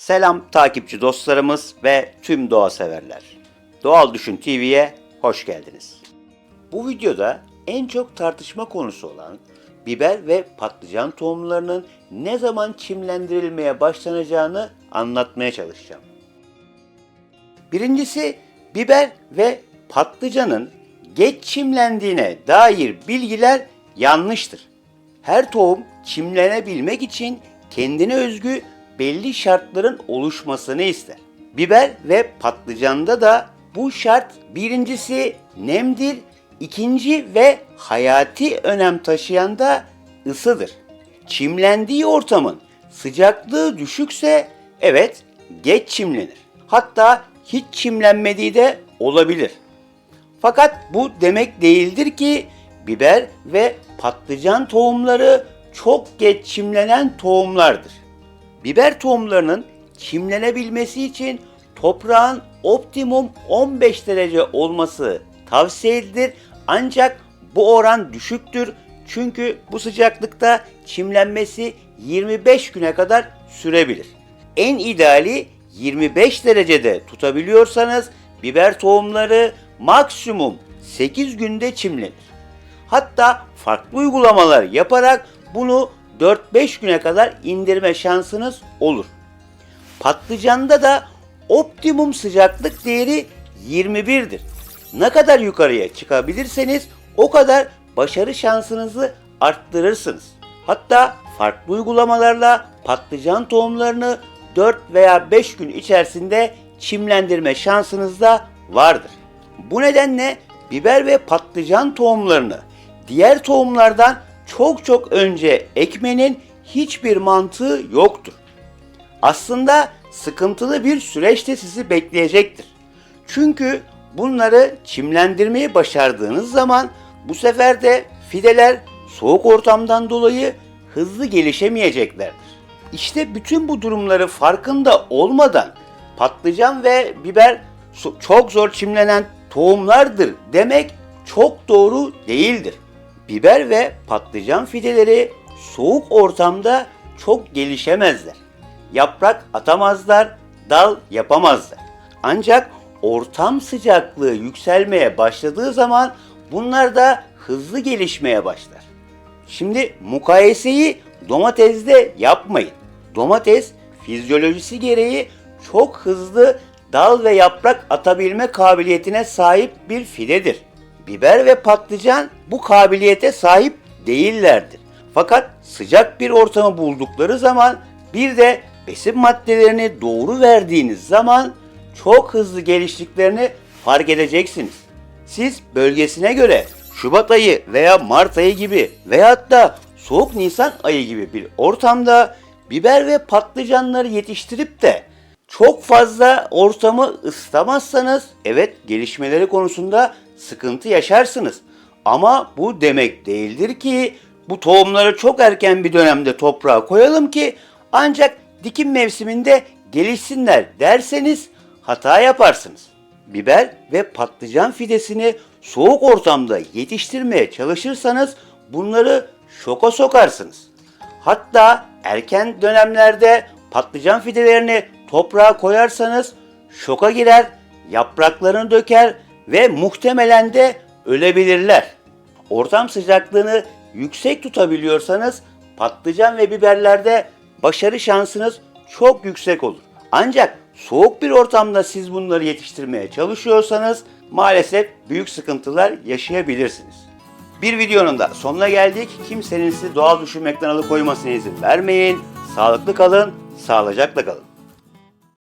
Selam takipçi dostlarımız ve tüm doğa severler. Doğal Düşün TV'ye hoş geldiniz. Bu videoda en çok tartışma konusu olan biber ve patlıcan tohumlarının ne zaman çimlendirilmeye başlanacağını anlatmaya çalışacağım. Birincisi biber ve patlıcanın geç çimlendiğine dair bilgiler yanlıştır. Her tohum çimlenebilmek için kendine özgü belli şartların oluşmasını ister. Biber ve patlıcanda da bu şart birincisi nemdir, ikinci ve hayati önem taşıyan da ısıdır. Çimlendiği ortamın sıcaklığı düşükse evet geç çimlenir. Hatta hiç çimlenmediği de olabilir. Fakat bu demek değildir ki biber ve patlıcan tohumları çok geç çimlenen tohumlardır. Biber tohumlarının çimlenebilmesi için toprağın optimum 15 derece olması tavsiye edilir ancak bu oran düşüktür çünkü bu sıcaklıkta çimlenmesi 25 güne kadar sürebilir. En ideali 25 derecede tutabiliyorsanız biber tohumları maksimum 8 günde çimlenir. Hatta farklı uygulamalar yaparak bunu 4-5 güne kadar indirme şansınız olur. Patlıcanda da optimum sıcaklık değeri 21'dir. Ne kadar yukarıya çıkabilirseniz o kadar başarı şansınızı arttırırsınız. Hatta farklı uygulamalarla patlıcan tohumlarını 4 veya 5 gün içerisinde çimlendirme şansınız da vardır. Bu nedenle biber ve patlıcan tohumlarını diğer tohumlardan çok çok önce ekmenin hiçbir mantığı yoktur. Aslında sıkıntılı bir süreçte sizi bekleyecektir. Çünkü bunları çimlendirmeyi başardığınız zaman bu sefer de fideler soğuk ortamdan dolayı hızlı gelişemeyeceklerdir. İşte bütün bu durumları farkında olmadan patlıcan ve biber çok zor çimlenen tohumlardır demek çok doğru değildir. Biber ve patlıcan fideleri soğuk ortamda çok gelişemezler. Yaprak atamazlar, dal yapamazlar. Ancak ortam sıcaklığı yükselmeye başladığı zaman bunlar da hızlı gelişmeye başlar. Şimdi mukayeseyi domatesde yapmayın. Domates fizyolojisi gereği çok hızlı dal ve yaprak atabilme kabiliyetine sahip bir fidedir. Biber ve patlıcan bu kabiliyete sahip değillerdir. Fakat sıcak bir ortamı buldukları zaman bir de besin maddelerini doğru verdiğiniz zaman çok hızlı geliştiklerini fark edeceksiniz. Siz bölgesine göre Şubat ayı veya Mart ayı gibi veyahut da soğuk Nisan ayı gibi bir ortamda biber ve patlıcanları yetiştirip de çok fazla ortamı ısıtamazsanız evet gelişmeleri konusunda sıkıntı yaşarsınız. Ama bu demek değildir ki bu tohumları çok erken bir dönemde toprağa koyalım ki ancak dikim mevsiminde gelişsinler derseniz hata yaparsınız. Biber ve patlıcan fidesini soğuk ortamda yetiştirmeye çalışırsanız bunları şoka sokarsınız. Hatta erken dönemlerde patlıcan fidelerini toprağa koyarsanız şoka girer, yapraklarını döker ve muhtemelen de ölebilirler. Ortam sıcaklığını yüksek tutabiliyorsanız patlıcan ve biberlerde başarı şansınız çok yüksek olur. Ancak soğuk bir ortamda siz bunları yetiştirmeye çalışıyorsanız maalesef büyük sıkıntılar yaşayabilirsiniz. Bir videonun da sonuna geldik. Kimsenin sizi doğal düşünmekten alıkoymasına izin vermeyin. Sağlıklı kalın, sağlıcakla kalın.